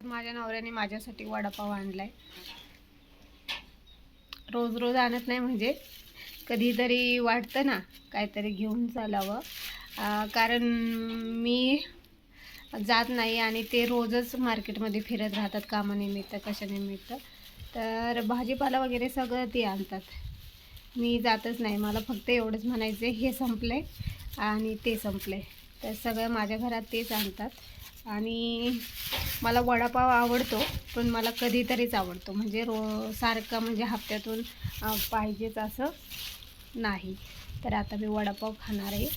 माझ्या नवऱ्याने माझ्यासाठी वडापाव आणलाय. रोज रोज आणत नाही म्हणजे कधीतरी वाटतं ना काहीतरी घेऊन चालावं. कारण मी जात नाही आणि ते रोजच मार्केटमध्ये फिरत राहतात कामानिमित्त कशानिमित्त. तर भाजीपाला वगैरे सगळं ते आणतात. मी जातच नाही. मला फक्त एवढंच म्हणायचं हे संपलं आहे आणि ते संपले तर सगळं माझ्या घरात तेच आणतात. आणि मला वडापाव आवडतो पण मला कधीतरीच आवडतो. म्हणजे रो सारखा म्हणजे हप्त्यातून पाहिजेच असं नाही. तर आता मी वडापाव खाणार आहे.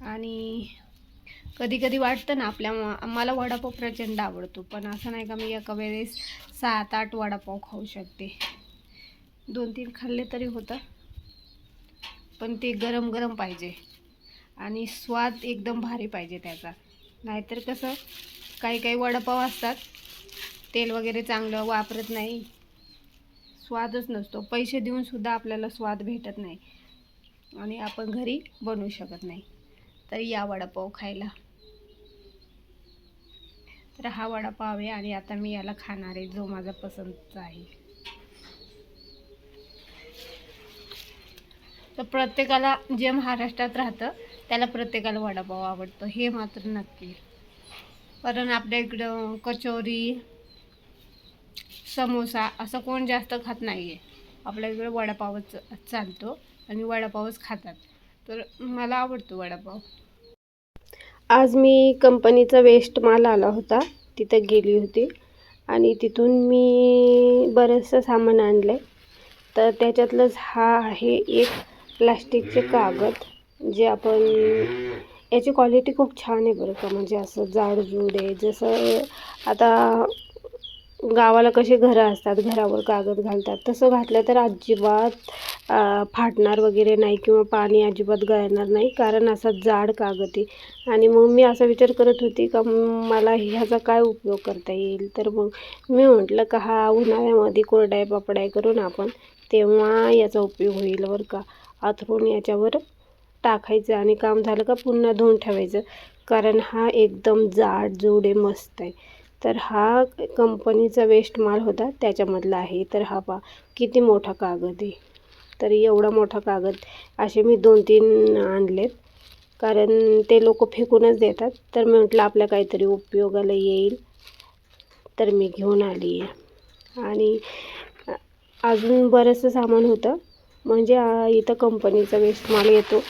आणि कधी कधी वाटतं ना आपल्या म- मला वडापाव प्रचंड आवडतो पण असं नाही का मी एका वेळेस सात आठ वडापाव खाऊ शकते. दोन तीन खाल्ले तरी होतं पण ते गरम गरम पाहिजे. आणि स्वाद एकदम भारी पाहिजे त्याचा. नाहीतर कसं काही काही वडापाव असतात तेल वगैरे चांगलं वापरत नाही. स्वादच नसतो. पैसे देऊनसुद्धा आपल्याला स्वाद भेटत नाही. आणि आपण घरी बनवू शकत नाही. तर या वडापाव खायला. तर हा वडापाव आहे आणि आता मी याला खाणार आहे जो माझा पसंतचा आहे. तर प्रत्येकाला जे महाराष्ट्रात राहतं त्याला प्रत्येकाला वडापाव आवडतो हे मात्र नक्की. कारण आपल्या इकडं कचोरी समोसा असं कोण जास्त खात नाही आहे आपल्या इकडं वडापावच चालतो आणि वडापावच खातात. तर मला आवडतो वडापाव. आज मी कंपनीचा वेस्ट माल आला होता तिथं गेली होती. आणि तिथून मी बरंचसं सामान आणलं आहे तर त्याच्यातलंच हा आहे एक प्लास्टिकचे कागद. जे आपण याची क्वालिटी खूप छान आहे बरं का. म्हणजे असं जाडजूड आहे. जसं आता गावाला कसे घरं असतात घरावर कागद घालतात तसं घातलं तर अजिबात फाटणार वगैरे नाही किंवा पाणी अजिबात गळणार नाही कारण असा जाड कागद आहे. आणि मग मी असा विचार करत होती का मला ह्याचा काय उपयोग करता येईल? तर मग मी म्हटलं का हा उन्हाळ्यामध्ये कोरडाय पापडाय करून आपण तेव्हा याचा उपयोग होईल बरं का. अथरून याच्यावर टाकायचं आणि काम झालं का पुन्हा धुवून ठेवायचं. कारण हा एकदम जाड जोडे मस्त आहे. तर हा कंपनीचा वेस्ट माल होता त्याच्यामधला आहे. तर हा पा किती मोठा कागद आहे. तर एवढा मोठा कागद असे मी दोन तीन आणलेत. कारण ते लोक फेकूनच देतात. तर मी म्हटलं आपल्या काहीतरी उपयोगाला येईल. तर मी घेऊन आली आहे. आणि अजून बरंचसं सामान होतं. म्हणजे इथं कंपनीचा वेस्ट माल येतो.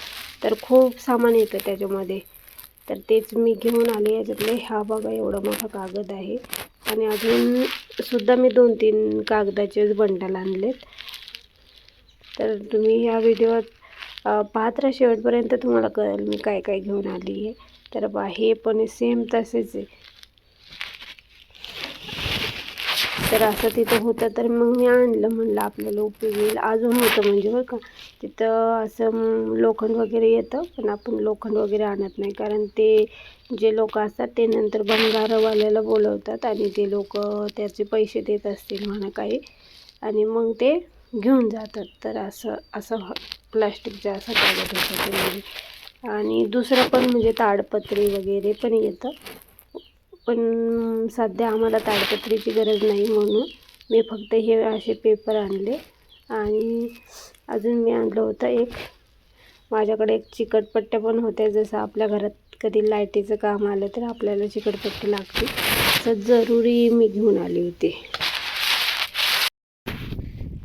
तर खूप सामान येतं त्याच्यामध्ये. तर तेच मी घेऊन आले याच्यातले. हा बघा एवढा मोठा कागद आहे. आणि अजून सुद्धा मी दोन तीन कागदाचेच बंडल आणलेत. तर तुम्ही ह्या व्हिडिओत पाहत राहा. शेवटपर्यंत तुम्हाला कळेल मी काय काय घेऊन आली आहे तर बा हे पण सेम तसेच आहे. तर असं तिथं होतं तर मग मी आणलं म्हणलं आपल्याला उपयोग येईल. अजून होतं म्हणजे बरं का तिथं असं लोखंड वगैरे येतं पण आपण लोखंड वगैरे आणत नाही. कारण ते जे लोक असतात ते नंतर भंगारवाल्याला बोलवतात आणि ते लोक त्याचे पैसे देत असतील म्हणा काही. आणि मग ते घेऊन जातात. तर असं असं प्लास्टिकचं असं कागद होतं ते म्हणजे. आणि दुसरं पण म्हणजे ताडपत्री वगैरे पण येतं. पण सध्या आम्हाला ताडपत्रीची गरज नाही म्हणून मी फक्त हे असे पेपर आणले. आणि अजून मी आणलं होतं एक. माझ्याकडे एक चिकटपट्ट्या पण होत्या. जसं आपल्या घरात कधी लाईटीचं काम आलं तर आपल्याला चिकटपट्टी लागते तर जरुरी मी घेऊन आली होती.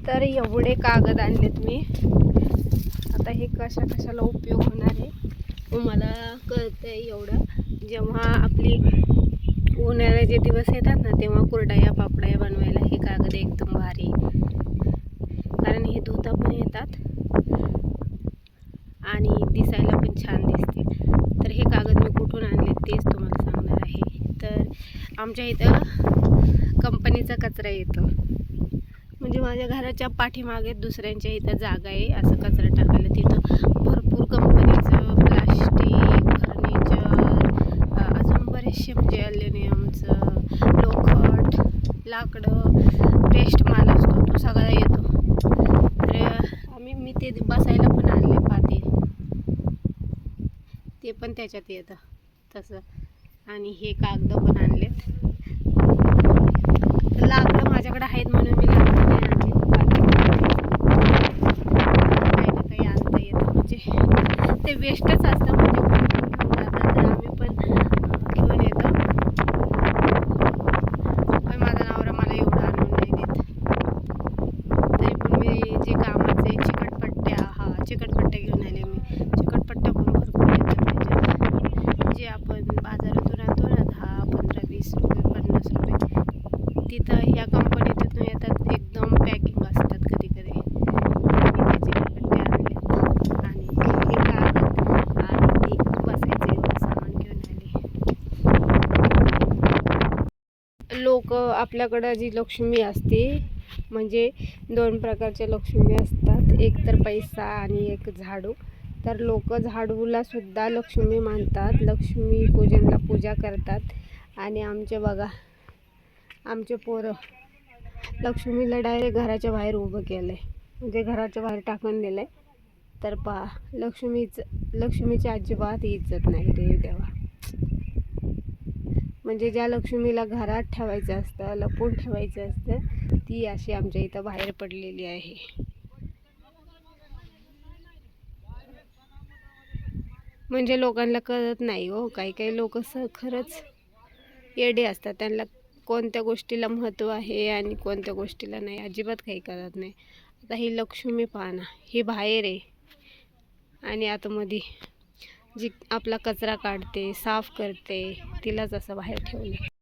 तर एवढे कागद आणलेत मी. आता हे कशा कशाला उपयोग होणार आहे? मग मला कळतंय एवढं. जेव्हा आपली जे दिवस येतात ना तेव्हा कुरडाया पापड्या बनवायला हे कागद एकदम भारी. कारण हे धुता पण येतात आणि दिसायला पण छान दिसते तर हे कागद मी कुठून आणले तेच तुम्हाला सांगणार आहे. तर आमच्या इथं कंपनीचा कचरा येतो. म्हणजे माझ्या घराच्या पाठीमागे दुसऱ्यांच्या इथं जागा आहे असं कचरा टाकायला तिथं भरपूर कंपनीचं प्लास्टिक फर्निचर अजून बरेचसे म्हणजे ॲल्युमिनियमचं लोखंड लाकडं वेस्ट माल असतो तो सगळा येतो तर आम्ही मी ते बसायला पण आणले पाते ते पण त्याच्यात येतं. तसं. आणि हे कागद पण आणलेत लागलं माझ्याकडे आहेत म्हणून मी लाकडं नाही काही ना काही आणता येतं म्हणजे ते वेस्टच असतं म्हणजे कोणी पण घेऊन जातात तर आम्ही पण अं, घेऊन येतो पण माझा नवरा मला एवढं आणून नाही देत तरी पण मी जे कामाचे चिकटपट्ट्या हा चिकटपट्ट्या घेऊन आले मी चिकटपट्ट्या पण भरपूर येतात त्याच्यात जे आपण बाजारातून आणतो ना दहा पंधरा वीस रुपये पन्नास रुपये तिथं ह्या कंपनीतून येतात एकदम पॅकिंग असतात कधी कधी त्याचे आणि हे आणि सामान घेऊन आले. लोक आपल्याकडं जी लक्ष्मी असते म्हणजे दोन प्रकारच्या लक्ष्मी असतात. एक तर पैसा आणि एक झाडू. तर लोक झाडूला सुद्धा लक्ष्मी मानतात. लक्ष्मी पूजनला पूजा करतात. आणि आमचे बघा आमचे पोरं लक्ष्मीला डायरेक्ट घराच्या बाहेर उभं केलं आहे म्हणजे घराच्या बाहेर टाकून दिलं आहे तर पहा लक्ष्मीचं लक्ष्मीची अजिबात इज्जत नाही रे देवा. म्हणजे ज्या लक्ष्मीला घरात ठेवायचं असतं लपून ठेवायचं असतं ती अशी आमच्या इथं बाहेर पडलेली आहे. म्हणजे लोकांना कळत नाही हो काही काही लोक स खरंच येडे असतात. त्यांना कोणत्या गोष्टीला महत्त्व आहे आणि कोणत्या गोष्टीला नाही अजिबात काही करत नाही. आता ही लक्ष्मी पाहना ही बाहेर आहे. आणि आतमध्ये जी आपला कचरा काढते साफ करते तिलाच असं बाहेर ठेवलं